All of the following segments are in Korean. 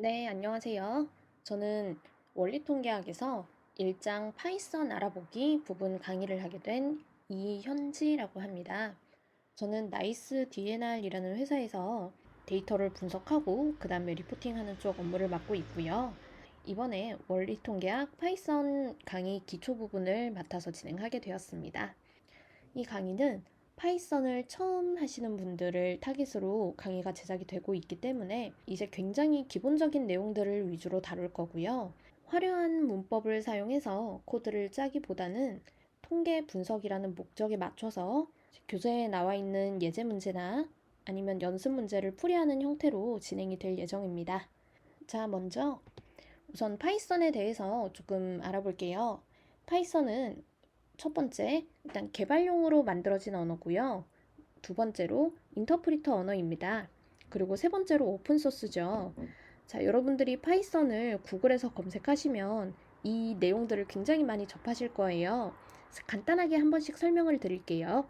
네, 안녕하세요. 저는 원리통계학에서 일장 파이썬 알아보기 부분 강의를 하게 된 이현지라고 합니다. 저는 나이스 DNR이라는 회사에서 데이터를 분석하고 그 다음에 리포팅하는 쪽 업무를 맡고 있고요. 이번에 원리통계학 파이썬 강의 기초 부분을 맡아서 진행하게 되었습니다. 이 강의는 파이썬을 처음 하시는 분들을 타깃으로 강의가 제작이 되고 있기 때문에 이제 굉장히 기본적인 내용들을 위주로 다룰 거고요. 화려한 문법을 사용해서 코드를 짜기보다는 통계 분석이라는 목적에 맞춰서 교재에 나와 있는 예제 문제나 아니면 연습 문제를 풀이하는 형태로 진행이 될 예정입니다. 자, 먼저 우선 파이썬에 대해서 조금 알아볼게요. 파이썬은 첫 번째, 일단 개발용으로 만들어진 언어고요. 두 번째로 인터프리터 언어입니다. 그리고 세 번째로 오픈소스죠. 자, 여러분들이 파이썬을 구글에서 검색하시면 이 내용들을 굉장히 많이 접하실 거예요. 간단하게 한 번씩 설명을 드릴게요.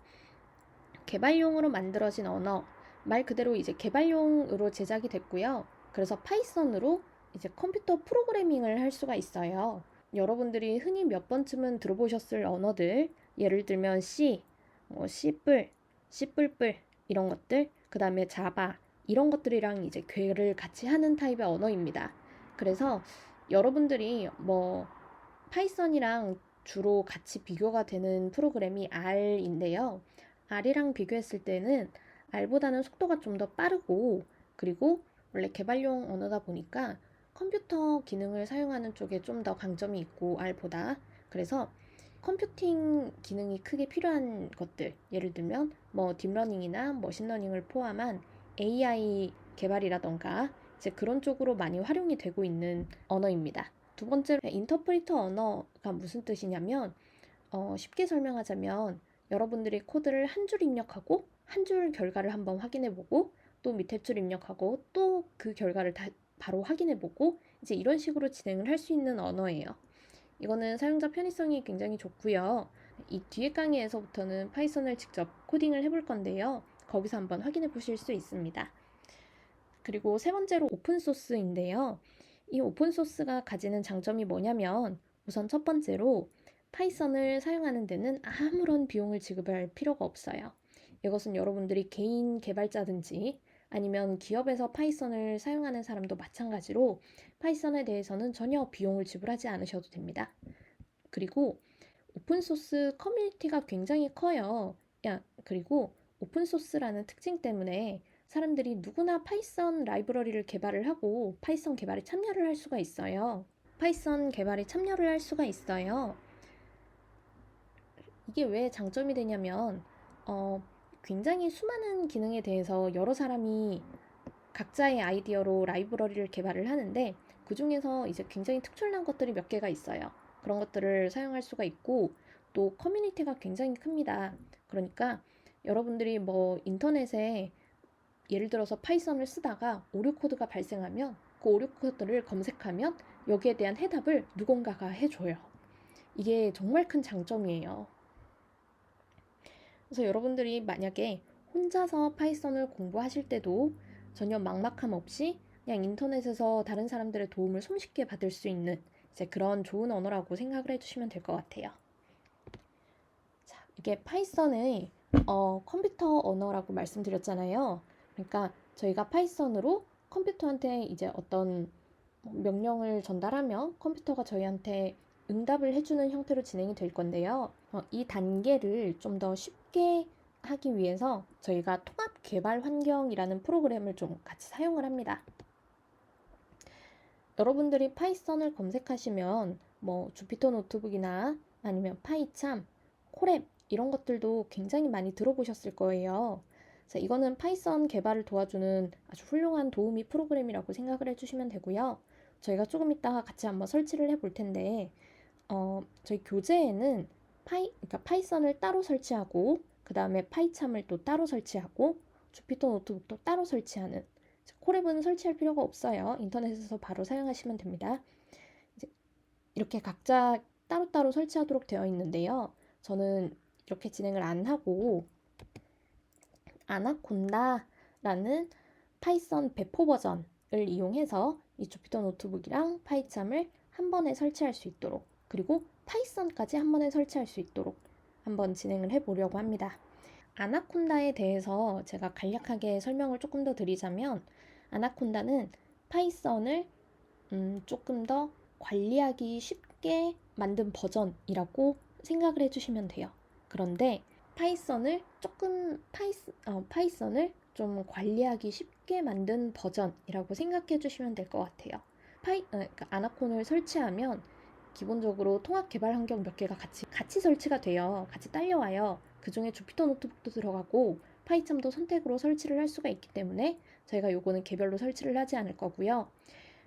개발용으로 만들어진 언어, 말 그대로 이제 개발용으로 제작이 됐고요. 그래서 파이썬으로 이제 컴퓨터 프로그래밍을 할 수가 있어요. 여러분들이 흔히 몇 번쯤은 들어보셨을 언어들, 예를 들면 C, 뭐 C+, C++ 이런 것들, 그 다음에 자바 이런 것들이랑 이제 괴를 같이 하는 타입의 언어입니다. 그래서 여러분들이 뭐 파이썬이랑 주로 같이 비교가 되는 프로그램이 R인데요. R이랑 비교했을 때는 R보다는 속도가 좀 더 빠르고 그리고 원래 개발용 언어다 보니까 컴퓨터 기능을 사용하는 쪽에 좀 더 강점이 있고 R보다 그래서 컴퓨팅 기능이 크게 필요한 것들 예를 들면 뭐 딥러닝이나 머신러닝을 포함한 AI 개발이라던가 이제 그런 쪽으로 많이 활용이 되고 있는 언어입니다. 두 번째로 인터프리터 언어가 무슨 뜻이냐면 어, 쉽게 설명하자면 여러분들이 코드를 한 줄 입력하고 한 줄 결과를 한번 확인해 보고 또 밑에 줄 입력하고 또 그 결과를 다 바로 확인해 보고 이제 이런 식으로 진행을 할 수 있는 언어예요. 이거는 사용자 편의성이 굉장히 좋고요. 이 뒤에 강의에서부터는 파이썬을 직접 코딩을 해볼 건데요. 거기서 한번 확인해 보실 수 있습니다. 그리고 세 번째로 오픈소스인데요. 이 오픈소스가 가지는 장점이 뭐냐면 우선 첫 번째로 파이썬을 사용하는 데는 아무런 비용을 지급할 필요가 없어요. 이것은 여러분들이 개인 개발자든지 아니면 기업에서 파이썬을 사용하는 사람도 마찬가지로 파이썬에 대해서는 전혀 비용을 지불하지 않으셔도 됩니다. 그리고 오픈소스 커뮤니티가 굉장히 커요. 야, 그리고 오픈소스라는 특징 때문에 사람들이 누구나 파이썬 라이브러리를 개발을 하고 파이썬 개발에 참여를 할 수가 있어요. 파이썬 개발에 참여를 할 수가 있어요. 이게 왜 장점이 되냐면, 어, 굉장히 수많은 기능에 대해서 여러 사람이 각자의 아이디어로 라이브러리를 개발을 하는데 그 중에서 이제 굉장히 특출난 것들이 몇 개가 있어요. 그런 것들을 사용할 수가 있고 또 커뮤니티가 굉장히 큽니다. 그러니까 여러분들이 뭐 인터넷에 예를 들어서 파이썬을 쓰다가 오류 코드가 발생하면 그 오류 코드를 검색하면 여기에 대한 해답을 누군가가 해줘요. 이게 정말 큰 장점이에요. 그래서 여러분들이 만약에 혼자서 파이썬을 공부하실 때도 전혀 막막함 없이 그냥 인터넷에서 다른 사람들의 도움을 손쉽게 받을 수 있는 이제 그런 좋은 언어라고 생각을 해주시면 될 것 같아요. 자, 이게 파이썬의 어, 컴퓨터 언어라고 말씀드렸잖아요. 그러니까 저희가 파이썬으로 컴퓨터한테 이제 어떤 명령을 전달하면 컴퓨터가 저희한테 응답을 해주는 형태로 진행이 될 건데요. 어, 이 단계를 좀 더 쉽게 하기 위해서 저희가 통합 개발 환경이라는 프로그램을 좀 같이 사용을 합니다. 여러분들이 파이썬을 검색하시면 뭐 주피터 노트북이나 아니면 파이참, 코랩 이런 것들도 굉장히 많이 들어보셨을 거예요. 자, 이거는 파이썬 개발을 도와주는 아주 훌륭한 도우미 프로그램이라고 생각을 해주시면 되고요. 저희가 조금 이따가 같이 한번 설치를 해 볼 텐데 어, 저희 교재에는 파이, 그러니까 파이썬을 따로 설치하고, 그 다음에 파이참을 또 따로 설치하고, 주피터 노트북도 따로 설치하는, 콜앱은 설치할 필요가 없어요. 인터넷에서 바로 사용하시면 됩니다. 이렇게 각자 따로따로 설치하도록 되어 있는데요. 저는 이렇게 진행을 안 하고, 아나콘다라는 파이썬 배포 버전을 이용해서 이 주피터 노트북이랑 파이참을 한 번에 설치할 수 있도록 그리고 파이썬까지 한 번에 설치할 수 있도록 한번 진행을 해보려고 합니다. 아나콘다에 대해서 제가 간략하게 설명을 조금 더 드리자면 아나콘다는 파이썬을 음, 조금 더 관리하기 쉽게 만든 버전이라고 생각을 해주시면 돼요. 그런데 파이썬을 조금 파이스, 어, 파이썬을 좀 관리하기 쉽게 만든 버전이라고 생각해 주시면 될 것 같아요. 파이, 어, 그러니까 아나콘을 설치하면 기본적으로 통합 개발 환경 몇 개가 같이 같이 설치가 돼요. 같이 딸려와요. 그 중에 주피터 노트북도 들어가고 파이참도 선택으로 설치를 할 수가 있기 때문에 저희가 요거는 개별로 설치를 하지 않을 거고요.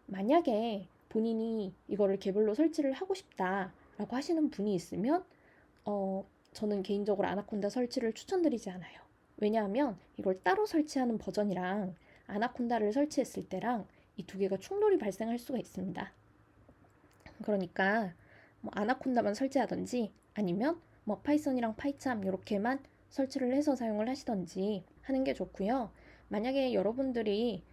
만약에 본인이 이거를 개별로 설치를 하고 싶다라고 하시는 분이 있으면 어, 저는 개인적으로 아나콘다 설치를 추천드리지 않아요. 왜냐하면 이걸 따로 설치하는 버전이랑 아나콘다를 설치했을 때랑 이 두 개가 충돌이 발생할 수가 있습니다. 그러니까 뭐 아나콘다만 설치하든지 아니면 뭐 파이썬이랑 파이참 이렇게만 설치를 해서 사용을 하시던지 하는 게 좋고요. 만약에 여러분들이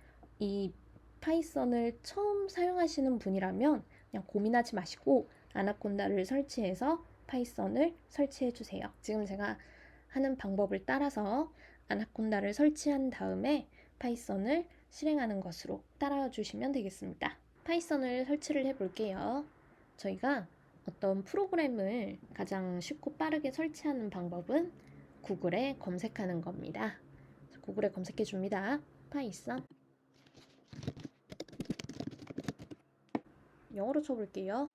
이 파이썬을 처음 사용하시는 분이라면 그냥 고민하지 마시고 아나콘다를 설치해서 파이썬을 설치해 주세요. 지금 제가 하는 방법을 따라서 아나콘다를 설치한 다음에 파이썬을 실행하는 것으로 따라와 주시면 되겠습니다. 파이썬을 설치를 해 볼게요. 저희가 어떤 프로그램을 가장 쉽고 빠르게 설치하는 방법은 구글에 검색하는 겁니다. 구글에 검색해 줍니다. 파이썬. 영어로 쳐볼게요.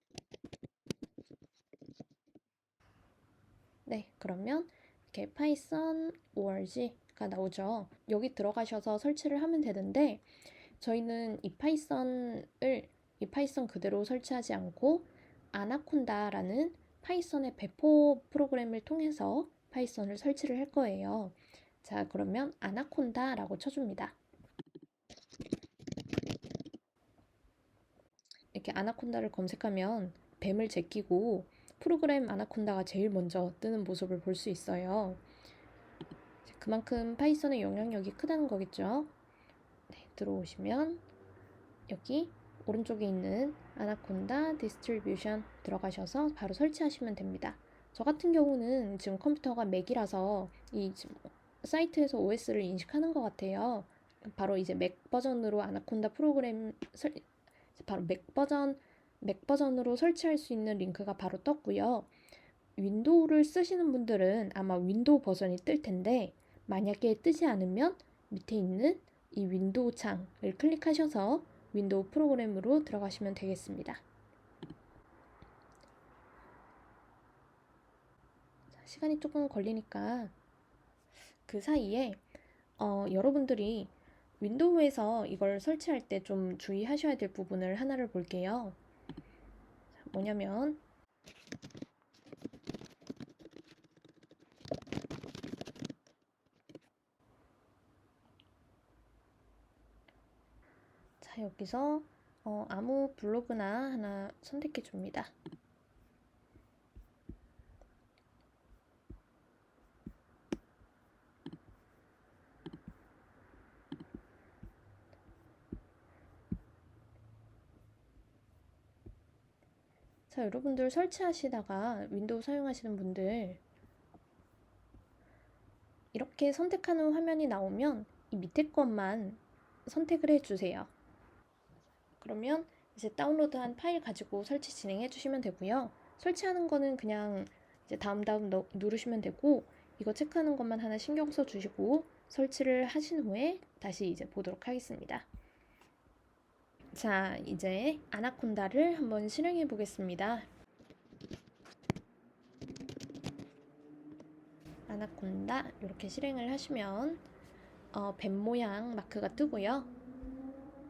네, 그러면 이렇게 파이썬 org가 나오죠. 여기 들어가셔서 설치를 하면 되는데 저희는 이 파이썬을 이 파이썬 그대로 설치하지 않고 아나콘다라는 파이썬의 배포 프로그램을 통해서 파이썬을 설치를 할 거예요. 자, 그러면 아나콘다라고 쳐줍니다. 이렇게 아나콘다를 검색하면 뱀을 제끼고 프로그램 아나콘다가 제일 먼저 뜨는 모습을 볼 수 있어요. 그만큼 파이썬의 영향력이 크다는 거겠죠. 네, 들어오시면 여기 오른쪽에 있는 아나콘다 디스트리뷰션 들어가셔서 바로 설치하시면 됩니다. 저 같은 경우는 지금 컴퓨터가 맥이라서 이 사이트에서 OS를 인식하는 것 같아요. 바로 이제 맥 버전으로 아나콘다 프로그램 설, 바로 맥 버전 맥 버전으로 설치할 수 있는 링크가 바로 떴고요. 윈도우를 쓰시는 분들은 아마 윈도우 버전이 뜰 텐데 만약에 뜨지 않으면 밑에 있는 이 윈도우 창을 클릭하셔서 윈도우 프로그램으로 들어가시면 되겠습니다. 시간이 조금 걸리니까 그 사이에 어, 여러분들이 윈도우에서 이걸 설치할 때 좀 주의하셔야 될 부분을 하나를 볼게요. 뭐냐면 자 여기서 어, 아무 블로그나 하나 선택해 줍니다. 자, 여러분들 설치하시다가 윈도우 사용하시는 분들 이렇게 선택하는 화면이 나오면 이 밑에 것만 선택을 해주세요. 그러면 이제 다운로드한 파일 가지고 설치 진행해 주시면 되고요. 설치하는 거는 그냥 이제 다음 다음 누르시면 되고 이거 체크하는 것만 하나 신경 써 주시고 설치를 하신 후에 다시 이제 보도록 하겠습니다. 자, 이제 아나콘다를 한번 실행해 보겠습니다. 아나콘다 이렇게 실행을 하시면 어, 뱀 모양 마크가 뜨고요.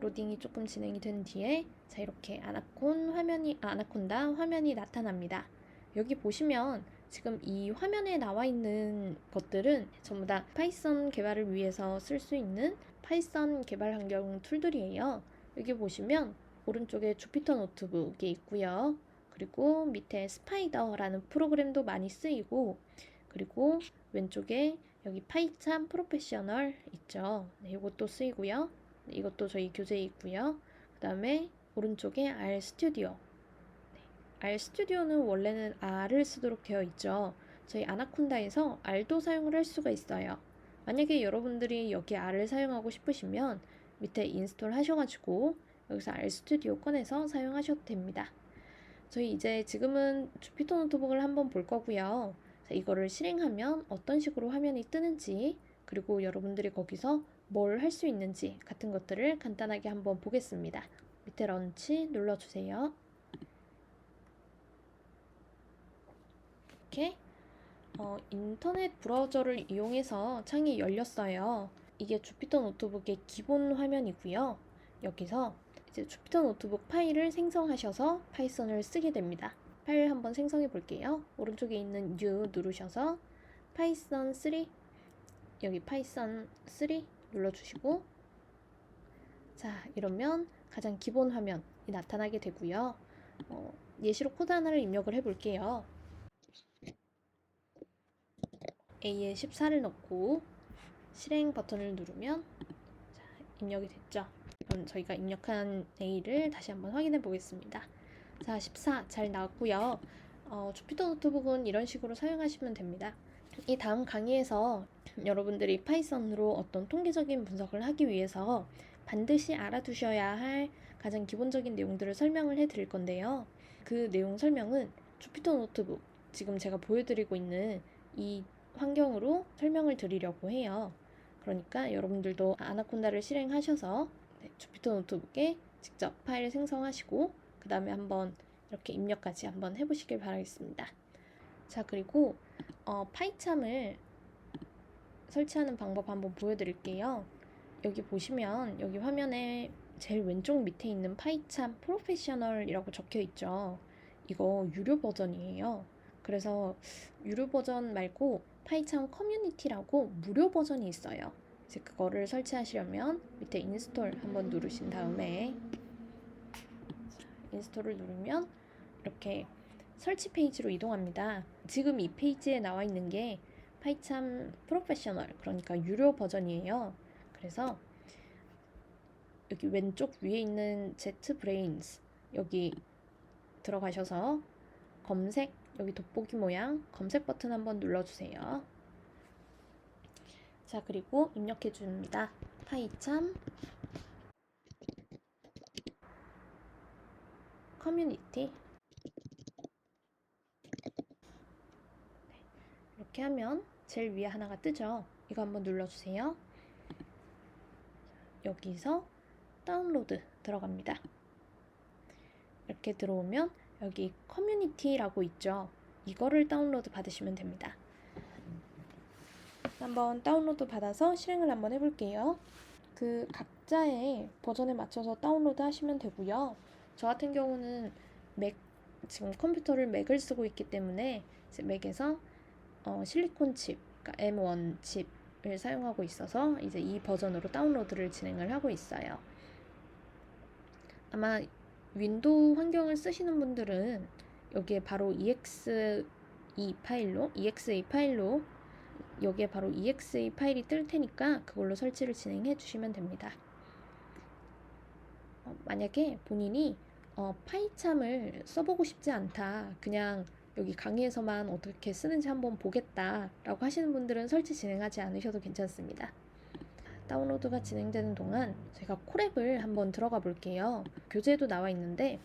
로딩이 조금 진행이 된 뒤에 자 이렇게 아나콘 화면이 아, 아나콘다 화면이 나타납니다. 여기 보시면 지금 이 화면에 나와 있는 것들은 전부 다 파이썬 개발을 위해서 쓸 수 있는 파이썬 개발 환경 툴들이에요. 여기 보시면 오른쪽에 주피터 노트북이 있고요. 그리고 밑에 스파이더라는 프로그램도 많이 쓰이고 그리고 왼쪽에 여기 파이참 프로페셔널 있죠. 네, 이것도 쓰이고요. 네, 이것도 저희 교재에 있고요. 그 그다음에 오른쪽에 R 스튜디오. 네, R 스튜디오는 원래는 R을 쓰도록 되어 있죠. 저희 아나콘다에서 R도 사용을 할 수가 있어요. 만약에 여러분들이 여기 R을 사용하고 싶으시면 밑에 인스톨 하셔가지고 여기서 R 스튜디오 꺼내서 사용하셔도 됩니다. 저희 이제 지금은 주피터 노트북을 한번 볼 거고요. 자, 이거를 실행하면 어떤 식으로 화면이 뜨는지 그리고 여러분들이 거기서 뭘 할 수 있는지 같은 것들을 간단하게 한번 보겠습니다. 밑에 런치 눌러주세요. 이렇게 어, 인터넷 브라우저를 이용해서 창이 열렸어요. 이게 주피터 노트북의 기본 화면이고요. 여기서 이제 주피터 노트북 파일을 생성하셔서 파이썬을 쓰게 됩니다. 파일 한번 생성해 볼게요. 오른쪽에 있는 U 누르셔서 파이썬 3 여기 파이썬 3 눌러주시고 자 이러면 가장 기본 화면이 나타나게 되고요. 어, 예시로 코드 하나를 입력을 해 볼게요. A에 14를 넣고 실행 버튼을 누르면 자, 입력이 됐죠. 그럼 저희가 입력한 A를 다시 한번 확인해 보겠습니다. 자, 14 잘 나왔고요. 어, 주피터 노트북은 이런 식으로 사용하시면 됩니다. 이 다음 강의에서 여러분들이 파이썬으로 어떤 통계적인 분석을 하기 위해서 반드시 알아두셔야 할 가장 기본적인 내용들을 설명을 해 드릴 건데요. 그 내용 설명은 주피터 노트북, 지금 제가 보여드리고 있는 이 환경으로 설명을 드리려고 해요. 그러니까 여러분들도 아나콘다를 실행하셔서 네, 주피터 노트북에 직접 파일을 생성하시고 그 다음에 한번 이렇게 입력까지 한번 해보시길 바라겠습니다. 자 그리고 어, 파이참을 설치하는 방법 한번 보여드릴게요. 여기 보시면 여기 화면에 제일 왼쪽 밑에 있는 파이참 프로페셔널이라고 적혀 있죠. 이거 유료 버전이에요. 그래서 유료 버전 말고 파이참 커뮤니티라고 무료 버전이 있어요. 이제 그거를 설치하시려면 밑에 인스톨 한번 누르신 다음에 인스톨을 누르면 이렇게 설치 페이지로 이동합니다. 지금 이 페이지에 나와 있는 게 파이참 프로페셔널 그러니까 유료 버전이에요. 그래서 여기 왼쪽 위에 있는 Z 브레인스 여기 들어가셔서 검색 여기 돋보기 모양 검색 버튼 한번 눌러주세요. 자 그리고 입력해 줍니다. 파이참 커뮤니티 이렇게 하면 제일 위에 하나가 뜨죠. 이거 한번 눌러주세요. 여기서 다운로드 들어갑니다. 이렇게 들어오면 여기 커뮤니티라고 있죠. 이거를 다운로드 받으시면 됩니다. 한번 다운로드 받아서 실행을 한번 해볼게요. 그 각자의 버전에 맞춰서 다운로드 하시면 되고요. 저 같은 경우는 맥 지금 컴퓨터를 맥을 쓰고 있기 때문에 맥에서 어, 실리콘 칩, 그러니까 M1 칩을 사용하고 있어서 이제 이 버전으로 다운로드를 진행을 하고 있어요. 아마 윈도우 환경을 쓰시는 분들은 여기에 바로 exe 파일로 exe 파일로 여기에 바로 exe 파일이 뜰 테니까 그걸로 설치를 진행해 주시면 됩니다. 어, 만약에 본인이 어, 파이참을 써보고 싶지 않다, 그냥 여기 강의에서만 어떻게 쓰는지 한번 보겠다 라고 하시는 분들은 설치 진행하지 않으셔도 괜찮습니다. 다운로드가 진행되는 동안 제가 콜앱을 한번 들어가 볼게요. 교재도 나와 있는데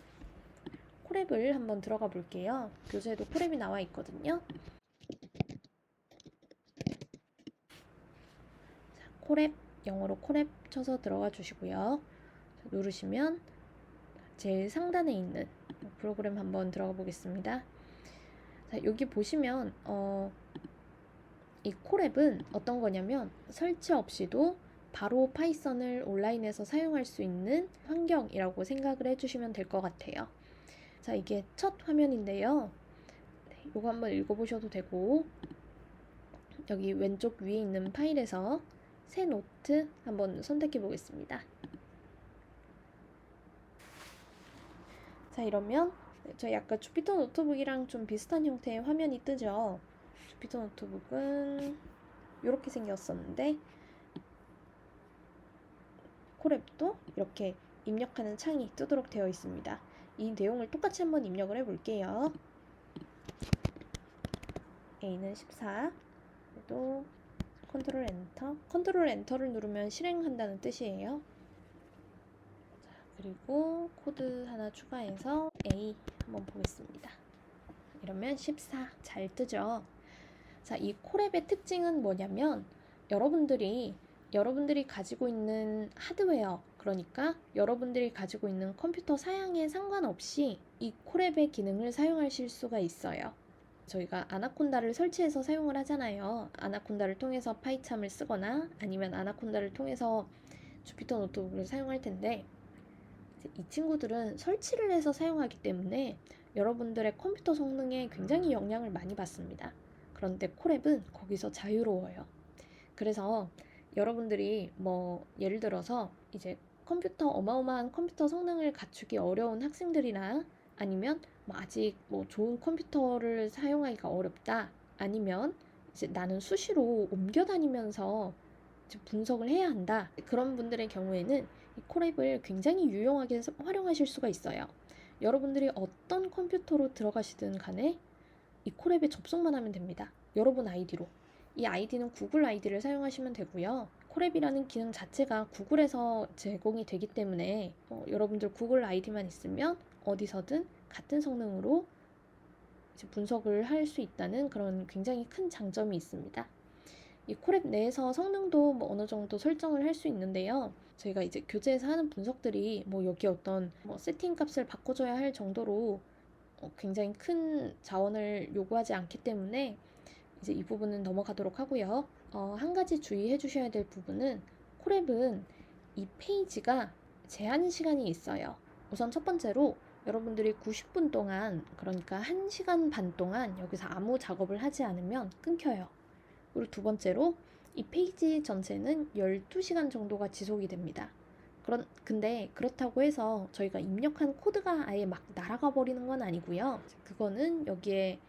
콜앱을 한번 들어가 볼게요. 교재에도 콜앱이 나와 있거든요. 자, 콜앱 영어로 콜앱 쳐서 들어가 주시고요. 자, 누르시면 제일 상단에 있는 프로그램 한번 들어가 보겠습니다. 자, 여기 보시면 어, 이 콜앱은 어떤 거냐면 설치 없이도 바로 파이썬을 온라인에서 사용할 수 있는 환경이라고 생각을 해주시면 될 것 같아요. 자, 이게 첫 화면인데요. 네, 이거 한번 읽어보셔도 되고 여기 왼쪽 위에 있는 파일에서 새 노트 한번 선택해 보겠습니다. 자, 이러면 저희 아까 주피터 노트북이랑 좀 비슷한 형태의 화면이 뜨죠. 주피터 노트북은 이렇게 생겼었는데 콜앱도 이렇게 입력하는 창이 뜨도록 되어 있습니다. 이 내용을 똑같이 한번 입력을 해 볼게요. A는 14. 또 컨트롤 엔터. 컨트롤 엔터를 누르면 실행한다는 뜻이에요. 자, 그리고 코드 하나 추가해서 A 한번 보겠습니다. 이러면 14 잘 뜨죠. 자, 이 콜앱의 특징은 뭐냐면 여러분들이 여러분들이 가지고 있는 하드웨어, 그러니까 여러분들이 가지고 있는 컴퓨터 사양에 상관없이 이 콜앱의 기능을 사용하실 수가 있어요. 저희가 아나콘다를 설치해서 사용을 하잖아요. 아나콘다를 통해서 파이참을 쓰거나 아니면 아나콘다를 통해서 주피터 노트북을 사용할 텐데 이 친구들은 설치를 해서 사용하기 때문에 여러분들의 컴퓨터 성능에 굉장히 영향을 많이 받습니다. 그런데 콜앱은 거기서 자유로워요. 그래서 여러분들이 뭐 예를 들어서 이제 컴퓨터 어마어마한 컴퓨터 성능을 갖추기 어려운 학생들이나 아니면 뭐 아직 뭐 좋은 컴퓨터를 사용하기가 어렵다 아니면 이제 나는 수시로 옮겨 다니면서 분석을 해야 한다 그런 분들의 경우에는 이 콜앱을 굉장히 유용하게 활용하실 수가 있어요. 여러분들이 어떤 컴퓨터로 들어가시든 간에 이 콜앱에 접속만 하면 됩니다. 여러분 아이디로. 이 아이디는 구글 아이디를 사용하시면 되고요. 콜앱이라는 기능 자체가 구글에서 제공이 되기 때문에 어, 여러분들 구글 아이디만 있으면 어디서든 같은 성능으로 분석을 할 수 있다는 그런 굉장히 큰 장점이 있습니다. 이 콜앱 내에서 성능도 뭐 어느 정도 설정을 할 수 있는데요. 저희가 이제 교재에서 하는 분석들이 뭐 여기 어떤 뭐 세팅 값을 바꿔줘야 할 정도로 어, 굉장히 큰 자원을 요구하지 않기 때문에 이제 이 부분은 넘어가도록 하고요. 어, 한 가지 주의해 주셔야 될 부분은 콜앱은 이 페이지가 제한 시간이 있어요. 우선 첫 번째로 여러분들이 90분 동안 그러니까 1시간 반 동안 여기서 아무 작업을 하지 않으면 끊겨요. 그리고 두 번째로 이 페이지 전체는 12시간 정도가 지속이 됩니다. 그런 근데 그렇다고 해서 저희가 입력한 코드가 아예 막 날아가 버리는 건 아니고요. 그거는 여기에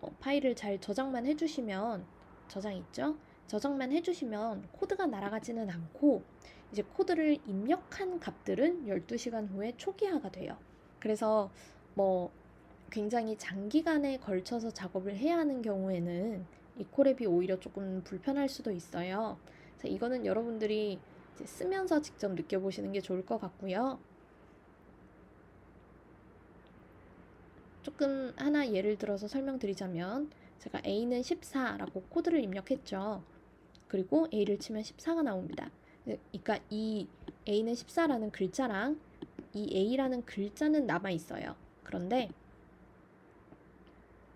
어, 파일을 잘 저장만 해주시면 저장 있죠? 저장만 해주시면 코드가 날아가지는 않고 이제 코드를 입력한 값들은 12시간 후에 초기화가 돼요. 그래서 뭐 굉장히 장기간에 걸쳐서 작업을 해야 하는 경우에는 이 콜앱이 오히려 조금 불편할 수도 있어요. 그래서 이거는 여러분들이 쓰면서 직접 느껴보시는 게 좋을 것 같고요. 조금 하나 예를 들어서 설명드리자면 제가 A는 14라고 코드를 입력했죠. 그리고 A를 치면 14가 나옵니다. 그러니까 이 A는 14라는 글자랑 이 A라는 글자는 남아 있어요. 그런데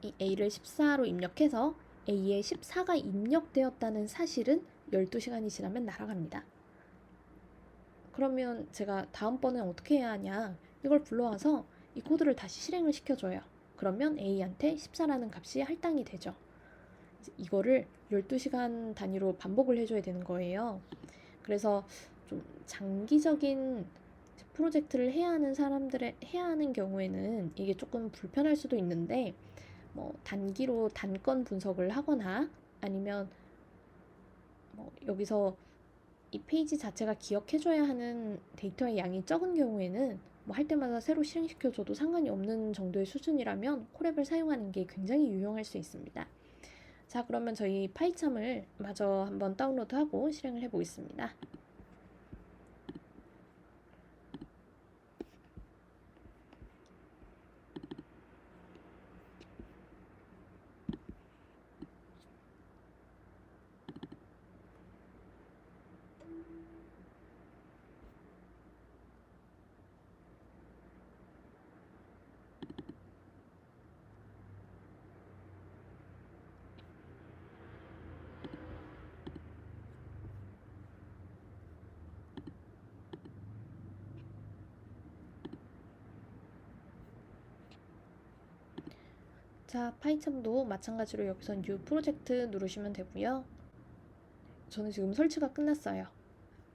이 A를 14로 입력해서 A에 14가 입력되었다는 사실은 12시간이 지나면 날아갑니다. 그러면 제가 다음번엔 어떻게 해야 하냐? 이걸 불러와서 이 코드를 다시 실행을 시켜줘요. 그러면 A한테 14라는 값이 할당이 되죠. 이거를 12시간 단위로 반복을 해줘야 되는 거예요. 그래서 좀 장기적인 프로젝트를 해야 하는 사람들의 해야 하는 경우에는 이게 조금 불편할 수도 있는데 뭐 단기로 단건 분석을 하거나 아니면 뭐 여기서 이 페이지 자체가 기억해줘야 하는 데이터의 양이 적은 경우에는 뭐 할 때마다 새로 실행시켜줘도 상관이 없는 정도의 수준이라면 콜앱을 사용하는 게 굉장히 유용할 수 있습니다. 자, 그러면 저희 파이참을 마저 한번 다운로드하고 실행을 해보겠습니다. 자, 파이참도 마찬가지로 여기서 뉴 프로젝트 누르시면 되고요. 저는 지금 설치가 끝났어요.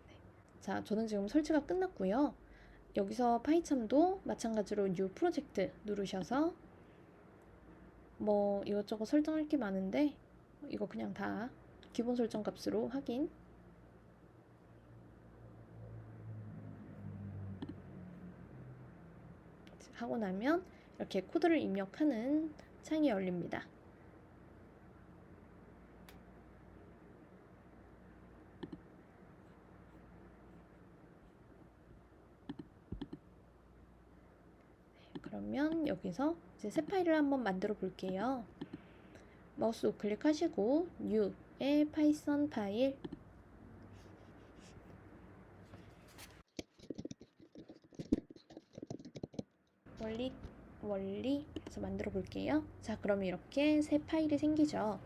네. 자, 저는 지금 설치가 끝났고요. 여기서 파이참도 마찬가지로 뉴 프로젝트 누르셔서 뭐 이것저것 설정할 게 많은데 이거 그냥 다 기본 설정 값으로 확인 하고 나면 이렇게 코드를 입력하는 창이 열립니다. 네, 그러면 여기서 이제 새 파일을 한번 만들어 볼게요. 마우스 우클릭하시고 New의 파이썬 파일 원리 원리 해서 만들어 볼게요. 자, 그럼 이렇게 새 파일이 생기죠.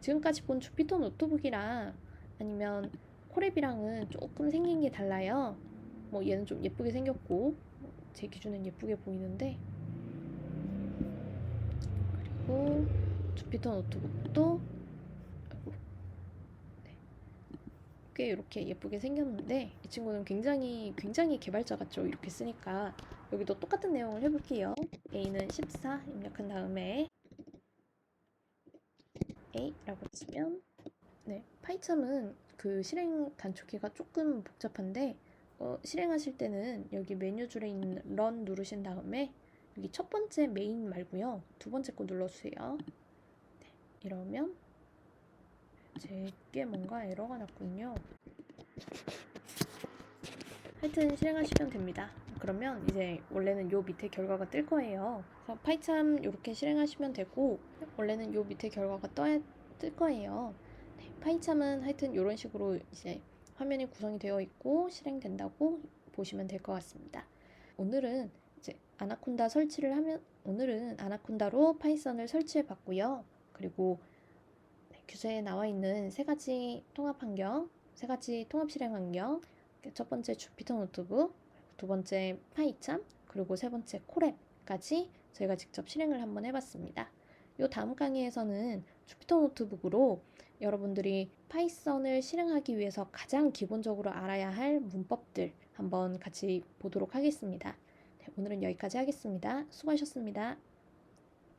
지금까지 본 주피터 노트북이랑 아니면 코랩이랑은 조금 생긴 게 달라요. 뭐 얘는 좀 예쁘게 생겼고 제 기준엔 예쁘게 보이는데 그리고 주피터 노트북도 아이고, 네. 꽤 이렇게 예쁘게 생겼는데 이 친구는 굉장히 굉장히 개발자 같죠. 이렇게 쓰니까 여기도 똑같은 내용을 해볼게요. A는 14 입력한 다음에 A라고 치면 네 파이참은 그 실행 단축키가 조금 복잡한데 어, 실행하실 때는 여기 메뉴 줄에 있는 run 누르신 다음에 여기 첫 번째 메인 말고요 두 번째 거 눌러주세요. 네, 이러면 제게 뭔가 에러가 났군요. 하여튼 실행하시면 됩니다. 그러면 이제 원래는 요 밑에 결과가 뜰 거예요. 그래서 파이참 이렇게 실행하시면 되고 원래는 요 밑에 결과가 떠야 뜰 거예요. 네, 파이참은 하여튼 이런 식으로 이제 화면이 구성이 되어 있고 실행된다고 보시면 될 것 같습니다. 오늘은 이제 아나콘다 설치를 하면 오늘은 아나콘다로 파이썬을 설치해 봤고요. 그리고 네, 규제에 나와 있는 세 가지 통합 환경, 세 가지 통합 실행 환경, 첫 번째 주피터 노트북, 두 번째 파이참, 그리고 세 번째 코랩까지 저희가 직접 실행을 한번 해봤습니다. 요 다음 강의에서는 주피터 노트북으로 여러분들이 파이썬을 실행하기 위해서 가장 기본적으로 알아야 할 문법들 한번 같이 보도록 하겠습니다. 네, 오늘은 여기까지 하겠습니다. 수고하셨습니다.